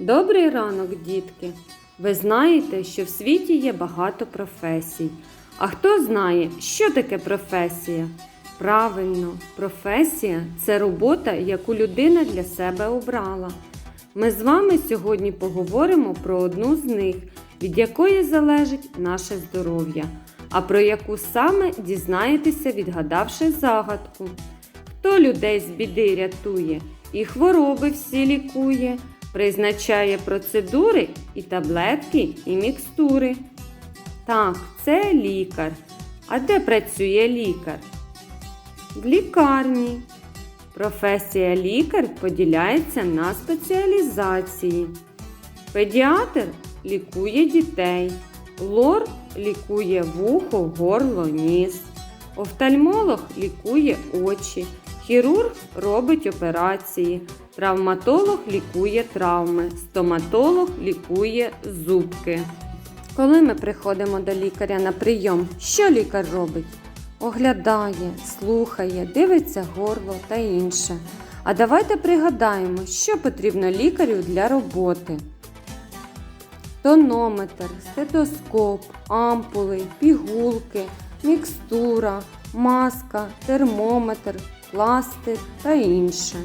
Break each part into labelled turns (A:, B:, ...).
A: Добрий ранок, дітки! Ви знаєте, що в світі є багато професій. А хто знає, що таке професія? Правильно, професія це робота, яку людина для себе обрала. Ми з вами сьогодні поговоримо про одну з них, від якої залежить наше здоров'я, а про яку саме дізнаєтеся, відгадавши загадку. Хто людей з біди рятує і хвороби всі лікує, призначає процедури і таблетки, і мікстури. Так, це лікар. А де працює лікар? В лікарні. Професія лікар поділяється на спеціалізації. Педіатр лікує дітей, лор лікує вухо, горло, ніс. Офтальмолог лікує очі, хірург робить операції, травматолог лікує травми, стоматолог лікує зубки. Коли ми приходимо до лікаря на прийом, що лікар робить? Оглядає, слухає, дивиться горло та інше. А давайте пригадаємо, що потрібно лікарю для роботи. Тонометр, стетоскоп, ампули, пігулки, мікстура, маска, термометр, пластир та інше.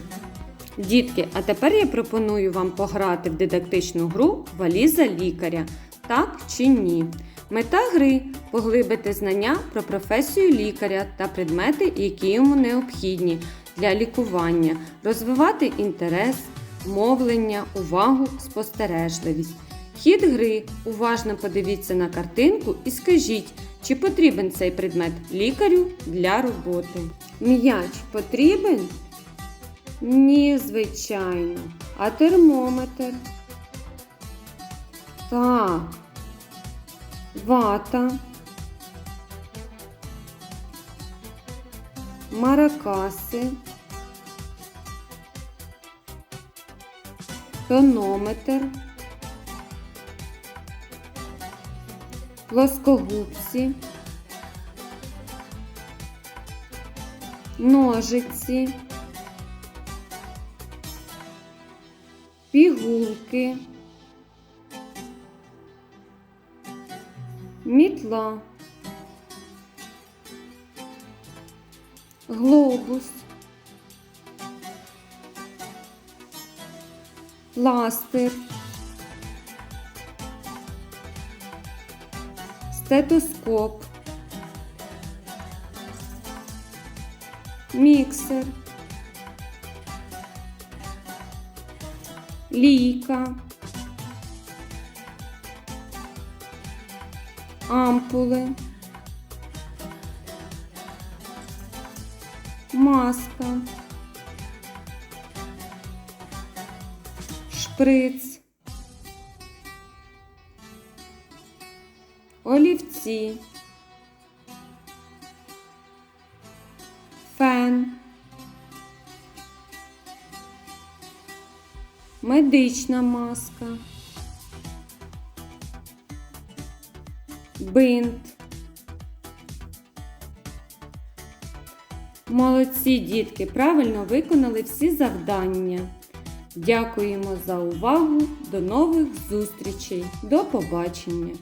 A: Дітки, а тепер я пропоную вам пограти в дидактичну гру Валіза лікаря. Так чи ні? Мета гри поглибити знання про професію лікаря та предмети, які йому необхідні для лікування, розвивати інтерес, мовлення, увагу, спостережливість. Хід гри уважно подивіться на картинку і скажіть, чи потрібен цей предмет лікарю для роботи. М'яч потрібен? Ні, звичайно. А термометр? Так. Вата. Маракаси. Тонометр. Плоскогубці. Ножиці. Пігулки. Мітла. Глобус. Пластир. Стетоскоп. Міксер. Лійка. ампули, маска, шприц, олівці, фен, медична маска. бинт. Молодці дітки, правильно виконали всі завдання. Дякуємо за увагу. До нових зустрічей. До побачення!